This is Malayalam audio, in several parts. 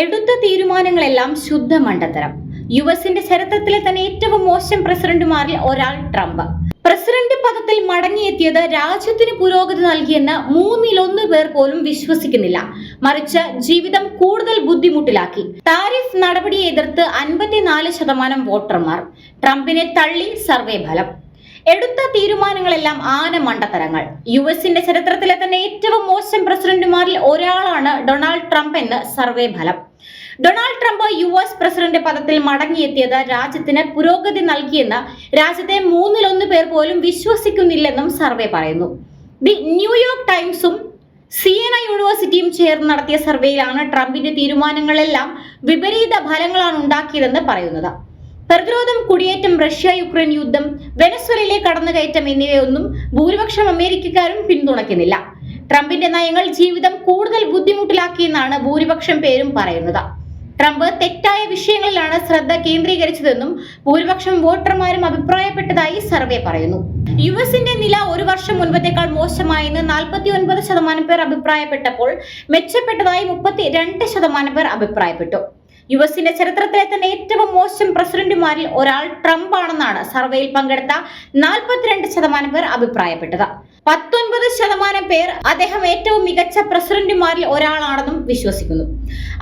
എടുത്ത തീരുമാനങ്ങളെല്ലാം ശുദ്ധ മണ്ടത്തരം. യു എസിന്റെ ചരിത്രത്തിലെ തന്നെ ഏറ്റവും മോശം പ്രസിഡന്റുമാരിൽ ഒരാൾ ട്രംപ്. പ്രസിഡന്റ് പദത്തിൽ മടങ്ങിയെത്തിയത് രാജ്യത്തിന് പുരോഗതി നൽകിയെന്ന് മൂന്നിലൊന്ന് പേർ പോലും വിശ്വസിക്കുന്നില്ല. മറിച്ച് ജീവിതം കൂടുതൽ ബുദ്ധിമുട്ടിലാക്കി. താരിഫ് നടപടിയെ എതിർത്ത് അൻപത്തിനാല് ശതമാനം വോട്ടർമാർ. ട്രംപിനെ തള്ളി സർവേ ഫലം. എടുത്ത തീരുമാനങ്ങളെല്ലാം ആന മണ്ടത്തരങ്ങൾ. യു എസിന്റെ ചരിത്രത്തിലെ തന്നെ ഏറ്റവും മോശം പ്രസിഡന്റുമാരിൽ ഒരാളാണ് ഡൊണാൾഡ് ട്രംപ് എന്ന് സർവേ ഫലം. Donald Trump U S president പദത്തിൽ മടങ്ങിയെത്തിയത് രാജ്യത്തിന് പുരോഗതി നൽകിയെന്ന് രാജ്യത്തെ മൂന്നിലൊന്ന് പേർ പോലും വിശ്വസിക്കുന്നില്ലെന്നും സർവേ പറയുന്നു. ദി ന്യൂയോർക്ക് ടൈംസും സിയന യൂണിവേഴ്സിറ്റിയും ചേർന്ന് നടത്തിയ സർവേയിലാണ് ട്രംപിന്റെ തീരുമാനങ്ങളെല്ലാം വിപരീത ഫലങ്ങളാണ് ഉണ്ടാക്കിയതെന്ന് പറയുന്നത്. പ്രതിരോധം കുടിയേറ്റം റഷ്യ യുക്രൈൻ യുദ്ധം വെനസ്വലയിലെ കടന്നുകയറ്റം എന്നിവയൊന്നും ഭൂരിപക്ഷം അമേരിക്കക്കാരും പിന്തുണയ്ക്കുന്നില്ല. ട്രംപിന്റെ നയങ്ങൾ ജീവിതം കൂടുതൽ ബുദ്ധിമുട്ടിലാക്കിയെന്നാണ് ഭൂരിപക്ഷം പേരും പറയുന്നത്. ട്രംപ് തെറ്റായ വിഷയങ്ങളിലാണ് ശ്രദ്ധ കേന്ദ്രീകരിച്ചതെന്നും ഭൂരിപക്ഷം വോട്ടർമാരും അഭിപ്രായപ്പെട്ടതായി സർവേ പറയുന്നു. യു എസിന്റെ നില ഒരു വർഷം മുൻപത്തേക്കാൾ മോശമായെന്ന് നാൽപ്പത്തി ഒൻപത് ശതമാനം പേർ അഭിപ്രായപ്പെട്ടപ്പോൾ മെച്ചപ്പെട്ടതായി മുപ്പത്തി രണ്ട് ശതമാനം പേർ അഭിപ്രായപ്പെട്ടു. യു എസിന്റെ ചരിത്രത്തിലെ തന്നെ ഏറ്റവും മോശം പ്രസിഡന്റുമാരിൽ ഒരാൾ ട്രംപ് ആണെന്നാണ് സർവേയിൽ പങ്കെടുത്ത നാൽപ്പത്തിരണ്ട് ശതമാനം പേർ അഭിപ്രായപ്പെട്ടത്. പത്തൊൻപത് ശതമാനം പേർ അദ്ദേഹം ഏറ്റവും മികച്ച പ്രസിഡന്റുമാരിൽ ഒരാളാണെന്നും വിശ്വസിക്കുന്നു.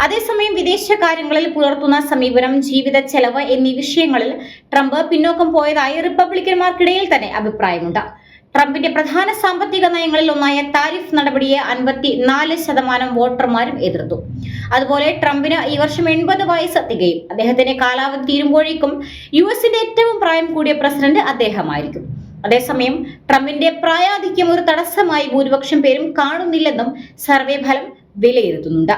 അതേസമയം വിദേശകാര്യങ്ങളിൽ പുലർത്തുന്ന സമീപനം ജീവിത ചെലവ് എന്നീ വിഷയങ്ങളിൽ ട്രംപ് പിന്നോക്കം പോയതായി റിപ്പബ്ലിക്കന്മാർക്കിടയിൽ തന്നെ അഭിപ്രായമുണ്ട്. ട്രംപിന്റെ പ്രധാന സാമ്പത്തിക നയങ്ങളിൽ ഒന്നായ താരിഫ് നടപടിയെ അൻപത്തി നാല് ശതമാനം വോട്ടർമാരും എതിർത്തു. അതുപോലെ ട്രംപിന് ഈ വർഷം എൺപത് വയസ്സ് തികയും. അദ്ദേഹത്തിന്റെ കാലാവധി തീരുമ്പോഴേക്കും യു എസിന്റെ ഏറ്റവും പ്രായം കൂടിയ പ്രസിഡന്റ് അദ്ദേഹമായിരിക്കും. അതേസമയം ട്രംപിന്റെ പ്രായാധിക്യം ഒരു തടസ്സമായി ഭൂരിപക്ഷം പേരും കാണുന്നില്ലെന്നും സർവേ ഫലം വിലയിരുത്തുന്നുണ്ട്.